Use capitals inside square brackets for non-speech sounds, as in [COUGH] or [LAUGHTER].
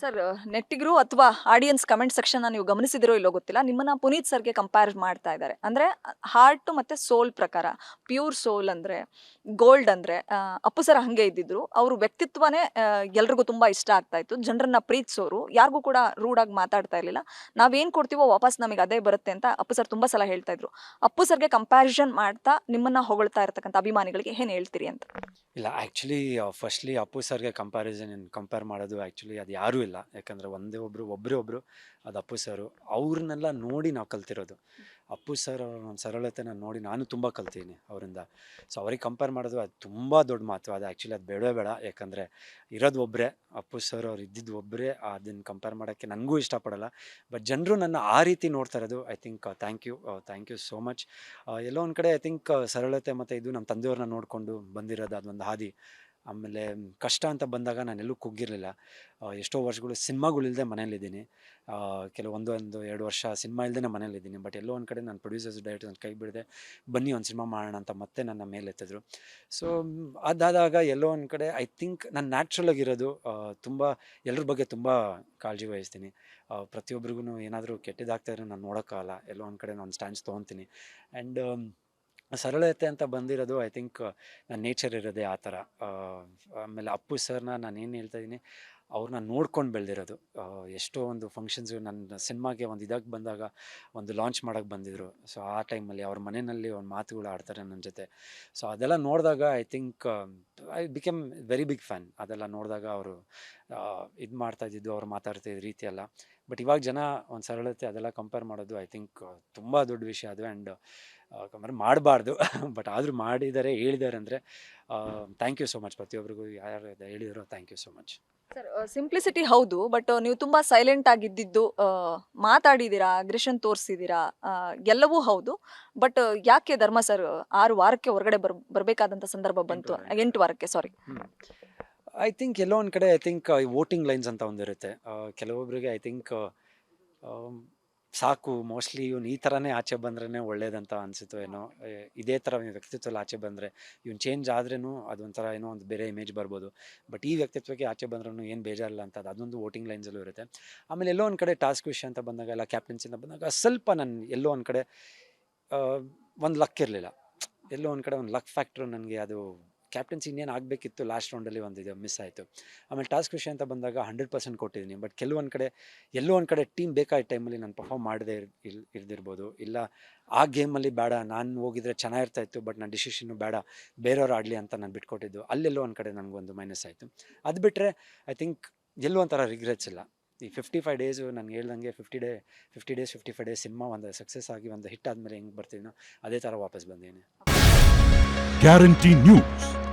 Sir, ನೆಟ್ಟಿಗರು ಅಥವಾ audience comment section ನೀವು ಗಮನಿಸಿದಿರೋ ಇಲ್ಲೋ ಗೊತ್ತಿಲ್ಲ. ನಿಮ್ಮನ್ನ ಪುನೀತ್ ಸರ್ಗೆ ಕಂಪೇರ್ ಮಾಡ್ತಾ ಇದ್ದಾರೆ. ಅಂದ್ರೆ ಹಾರ್ಟ್ ಮತ್ತೆ ಸೋಲ್ ಪ್ರಕಾರ ಪ್ಯೂರ್ ಸೋಲ್ ಅಂದ್ರೆ ಗೋಲ್ಡ್ ಅಂದ್ರೆ ಅಪ್ಪು ಸರ್ ಹಂಗೆ ಇದ್ದಿದ್ರು. ಅವ್ರ ವ್ಯಕ್ತಿತ್ವನೇ ಎಲ್ರಿಗೂ ತುಂಬಾ ಇಷ್ಟ ಆಗ್ತಾ ಇತ್ತು. ಜನರನ್ನ ಪ್ರೀತಿಸೋರು. ಯಾರಿಗೂ ಕೂಡ ರೂಢಾಗಿ ಮಾತಾಡ್ತಾ ಇರ್ಲಿಲ್ಲ. ನಾವೇನ್ ಕೊಡ್ತೀವೋ ವಾಪಸ್ ನಮಗೆ ಅದೇ ಬರುತ್ತೆ ಅಂತ ಅಪ್ಪು ಸರ್ ತುಂಬಾ ಸಲ ಹೇಳ್ತಾ ಇದ್ರು. ಅಪ್ಪು ಸರ್ಗೆ ಕಂಪ್ಯಾರಿಸನ್ ಮಾಡ್ತಾ ನಿಮ್ಮನ್ನ ಹೊಗಳ್ತಾ ಇರ್ತಕ್ಕಂಥ ಅಭಿಮಾನಿಗಳಿಗೆ ಏನ್ ಹೇಳ್ತೀರಿ ಅಂತ? ಇಲ್ಲ ಆಕ್ಚುಲಿ ಫಸ್ಟ್ಲಿ ಅಪ್ಪು ಸರ್ಗೆ ಕಂಪ್ಯಾರಿಸನ್ ಕಂಪೇರ್ ಮಾಡೋದು ಆಕ್ಚುಲಿ ಅದು ಯಾರೂ ಇಲ್ಲ. ಯಾಕಂದರೆ ಒಂದೇ ಒಬ್ಬರು ಒಬ್ಬರೇ ಒಬ್ಬರು ಅದು ಅಪ್ಪು ಸರು. ಅವ್ರನ್ನೆಲ್ಲ ನೋಡಿ ನಾವು ಕಲ್ತಿರೋದು. ಅಪ್ಪು ಸರ್ ಅವ್ರ ಒಂದು ಸರಳತೆನ ನೋಡಿ ನಾನು ತುಂಬ ಕಲ್ತೀನಿ ಅವರಿಂದ. ಸೊ ಅವ್ರಿಗೆ ಕಂಪೇರ್ ಮಾಡೋದು ಅದು ತುಂಬ ದೊಡ್ಡ ಮಾತು. ಅದು ಆ್ಯಕ್ಚುಲಿ ಅದು ಬೇಡವೇ ಬೇಡ. ಯಾಕಂದರೆ ಇರೋದು ಒಬ್ಬರೇ ಅಪ್ಪು ಸರ್ ಅವ್ರು ಇದ್ದಿದ್ದು ಒಬ್ಬರೇ ಅದನ್ನು ಕಂಪೇರ್ ಮಾಡೋಕ್ಕೆ ನನಗೂ ಇಷ್ಟಪಡಲ್ಲ. ಬಟ್ ಜನರು ನನ್ನ ಆ ರೀತಿ ನೋಡ್ತಾ ಇರೋದು I think thank you thank you so much ಎಲ್ಲೋ ಒಂದು ಕಡೆ ಐ ಥಿಂಕ್ ಸರಳತೆ ಮತ್ತು ಇದು ನಮ್ಮ ತಂದೆಯವ್ರನ್ನ ನೋಡಿಕೊಂಡು ಬಂದಿರೋದು ಅದೊಂದು ಹಾದಿ. ಆಮೇಲೆ ಕಷ್ಟ ಅಂತ ಬಂದಾಗ ನಾನು ಎಲ್ಲೂ ಕುಗ್ಗಿರಲಿಲ್ಲ. ಎಷ್ಟೋ ವರ್ಷಗಳು ಸಿನಿಮಾಗಳಿಲ್ಲದೆ ಮನೇಲಿದ್ದೀನಿ ಕೆಲವೊಂದು ಒಂದು ಎರಡು ವರ್ಷ ಸಿನಿಮಾ ಇಲ್ಲದೆ ಮನೇಲಿದ್ದೀನಿ ಬಟ್ ಎಲ್ಲೋ ಒಂದು ಕಡೆ ನಾನು ಪ್ರೊಡ್ಯೂಸರ್ಸ್ ಡೈರೆಕ್ಟರ್ ನನ್ನ ಕೈ ಬಿಡದೆ, ಬನ್ನಿ ಒಂದು ಸಿನಿಮಾ ಮಾಡೋಣ ಅಂತ ಮತ್ತೆ ನನ್ನ ಮೇಲೆ ಎತ್ತಿದ್ರು. ಸೊ ಅದಾದಾಗ ಎಲ್ಲೋ ಒಂದು ಕಡೆ ಐ ಥಿಂಕ್ ನಾನು ನ್ಯಾಚುರಲ್ ಆಗಿರೋದು ತುಂಬ ಎಲ್ಲರ ಬಗ್ಗೆ ತುಂಬ ಕಾಳಜಿ ವಹಿಸ್ತೀನಿ. ಪ್ರತಿಯೊಬ್ಬರಿಗೂ ಏನಾದರೂ ಕೆಟ್ಟದಾಗ್ತಾ ಇದ್ರೆ ನಾನು ನೋಡೋಕ್ಕಾಗಲ್ಲ. ಎಲ್ಲೋ ಒಂದು ಕಡೆ ನಾನು ಸ್ಟ್ಯಾಂಡ್ಸ್ ತೊಗೊತೀನಿ. ಆ್ಯಂಡ್ ಸರಳತೆ ಅಂತ ಬಂದಿರೋದು, ಐ ಥಿಂಕ್ ನನ್ನ ನೇಚರ್ ಇರೋದೇ ಆ ಥರ. ಆಮೇಲೆ ಅಪ್ಪು ಸರ್ನ ನಾನು ಏನು ಹೇಳ್ತಾ ಇದ್ದೀನಿ ಅವ್ರನ್ನ ನೋಡ್ಕೊಂಡು ಬೆಳೆದಿರೋದು. ಎಷ್ಟೋ ಒಂದು ಫಂಕ್ಷನ್ಸ್ ನನ್ನ ಸಿನಿಮಾಗೆ ಒಂದು ಇದಾಗಿ ಬಂದಾಗ ಒಂದು ಲಾಂಚ್ ಮಾಡೋಕ್ಕೆ ಬಂದಿದ್ರು. ಸೊ ಆ ಟೈಮಲ್ಲಿ ಅವ್ರ ಮನೆಯಲ್ಲಿ ಒಂದು ಮಾತುಗಳು ಆಡ್ತಾರೆ ನನ್ನ ಜೊತೆ. ಸೊ ಅದೆಲ್ಲ ನೋಡಿದಾಗ I think I became very big fan ಅದೆಲ್ಲ ನೋಡಿದಾಗ ಅವರು ಇದು ಮಾಡ್ತಾ ಇದ್ದಿದ್ದು, ಅವ್ರು ಮಾತಾಡ್ತಾ ಇದ್ದ ರೀತಿ ಎಲ್ಲ ಬಟ್ ಇವಾಗ ಜನ ಒಂದು ಸರಳತೆ ಅದೆಲ್ಲ ಕಂಪೇರ್ ಮಾಡೋದು ಐ ಥಿಂಕ್ ತುಂಬ ದೊಡ್ಡ ವಿಷಯ ಅದು ಆ್ಯಂಡ್ ಕಂಪೇರ್ ಮಾಡಬಾರ್ದು. ಬಟ್ [LAUGHS] ಆದರೂ ಮಾಡಿದ್ದಾರೆ ಹೇಳಿದ್ದಾರೆ ಅಂದರೆ ಥ್ಯಾಂಕ್ ಯು ಸೊ ಮಚ್ ಪ್ರತಿಯೊಬ್ಬರಿಗೂ ಯಾರು ಹೇಳಿದಾರೋ thank you so much sir simplicity ಹೌದು ಬಟ್ ನೀವು ತುಂಬಾ ಸೈಲೆಂಟ್ ಆಗಿದ್ದಿದ್ದು ಮಾತಾಡಿದಿರಾ ಮಾತಾಡಿದ್ದೀರಾ ಅಗ್ರೆಷನ್ ತೋರಿಸಿದ್ದೀರಾ ಎಲ್ಲವೂ ಹೌದು. ಬಟ್ ಯಾಕೆ ಧರ್ಮ ಸರ್ ಆರು ವಾರಕ್ಕೆ ಹೊರಗಡೆ ಬರ್ ಬರಬೇಕಾದಂಥ ಸಂದರ್ಭ ಬಂತು ಎಂಟು ವಾರಕ್ಕೆ. ಸಾರಿ ಐ ಥಿಂಕ್ ಎಲ್ಲೋ ಒಂದು ಕಡೆ ಐ ಥಿಂಕ್ ವೋಟಿಂಗ್ ಲೈನ್ಸ್ ಅಂತ ಒಂದಿರುತ್ತೆ. ಕೆಲವೊಬ್ಬರಿಗೆ ಐ ಥಿಂಕ್ ಸಾಕು, ಮೋಸ್ಟ್ಲಿ ಇವ್ನು ಈ ಥರನೇ ಆಚೆ ಬಂದ್ರೇ ಒಳ್ಳೇದಂತ ಅನಿಸಿತು ಏನೋ ಇದೇ ಥರ ವ್ಯಕ್ತಿತ್ವದಲ್ಲಿ ಆಚೆ ಬಂದರೆ, ಇವ್ನು ಚೇಂಜ್ ಆದ್ರೂ ಅದೊಂಥರ ಏನೋ ಒಂದು ಬೇರೆ ಇಮೇಜ್ ಬರ್ಬೋದು. ಬಟ್ ಈ ವ್ಯಕ್ತಿತ್ವಕ್ಕೆ ಆಚೆ ಬಂದ್ರೂ ಏನು ಬೇಜಾರಿಲ್ಲ ಅಂತ ಅದು ಅದೊಂದು ವೋಟಿಂಗ್ ಲೈನ್ಸಲ್ಲೂ ಇರುತ್ತೆ. ಆಮೇಲೆ ಎಲ್ಲೋ ಒಂದು ಕಡೆ ಟಾಸ್ಕ್ ವಿಷಯ ಅಂತ ಬಂದಾಗ, ಎಲ್ಲ ಕ್ಯಾಪ್ಟನ್ಸಿಂದ ಬಂದಾಗ ಸ್ವಲ್ಪ ನನ್ನ ಎಲ್ಲೋ ಒಂದು ಕಡೆ ಒಂದು ಲಕ್ ಇರಲಿಲ್ಲ. ಎಲ್ಲೋ ಒಂದು ಕಡೆ ಒಂದು ಲಕ್ ಫ್ಯಾಕ್ಟ್ರು ನನಗೆ ಅದು ಕ್ಯಾಪ್ಟನ್ಸಿ ಇನ್ನೇನು ಆಗಬೇಕಿತ್ತು ಲಾಸ್ಟ್ ರೌಂಡಲ್ಲಿ ಒಂದು ಇದು ಮಿಸ್ ಆಯಿತು. ಆಮೇಲೆ ಟಾಸ್ಕ್ ವಿಷಯ ಅಂತ ಬಂದಾಗ ಹಂಡ್ರೆಡ್ ಪರ್ಸೆಂಟ್ ಕೊಟ್ಟಿದ್ದೀನಿ ಬಟ್ ಕೆಲವೊಂದು ಕಡೆ, ಎಲ್ಲೋ ಒಂದು ಕಡೆ ಟೀಮ್ ಬೇಕಾದ ಟೈಮಲ್ಲಿ ನಾನು ಪರ್ಫಾರ್ಮ್ ಮಾಡದೇ ಇರ್ ಇರ್ದಿರ್ಬೋದು. ಇಲ್ಲ, ಆ ಗೇಮಲ್ಲಿ ಬೇಡ, ನಾನು ಹೋಗಿದ್ರೆ ಚೆನ್ನಾಗಿರ್ತಾ ಇತ್ತು ಬಟ್ ನನ್ನ ಡಿಸಿಷನ್ನು ಬೇಡ, ಬೇರೆಯವ್ರು ಆಡಲಿ ಅಂತ ನಾನು ಬಿಟ್ಕೊಟ್ಟಿದ್ದು. ಅಲ್ಲೆಲ್ಲೋ ಒಂದು ಕಡೆ ನನಗೊಂದು ಮೈನಸ್ ಆಯಿತು. ಅದು ಬಿಟ್ಟರೆ ಐ ಥಿಂಕ್ ಎಲ್ಲೋ ಒಂಥರ ರಿಗ್ರೆಟ್ಸ್ ಇಲ್ಲ. ಈ ಫಿಫ್ಟಿ ಫೈವ್ ಡೇಸು ನಾನು ಹೇಳ್ದಂಗೆ fifty day fifty days fifty five days cinema ಒಂದು ಸಕ್ಸಸ್ ಆಗಿ, ಒಂದು ಹಿಟ್ ಆದಮೇಲೆ ಹೆಂಗೆ ಬರ್ತೀನೋ, ಅದೇ ಥರ ವಾಪಸ್ ಬಂದೀನಿ ಗ್ಯಾರಂಟಿ ನ್ಯೂಸ್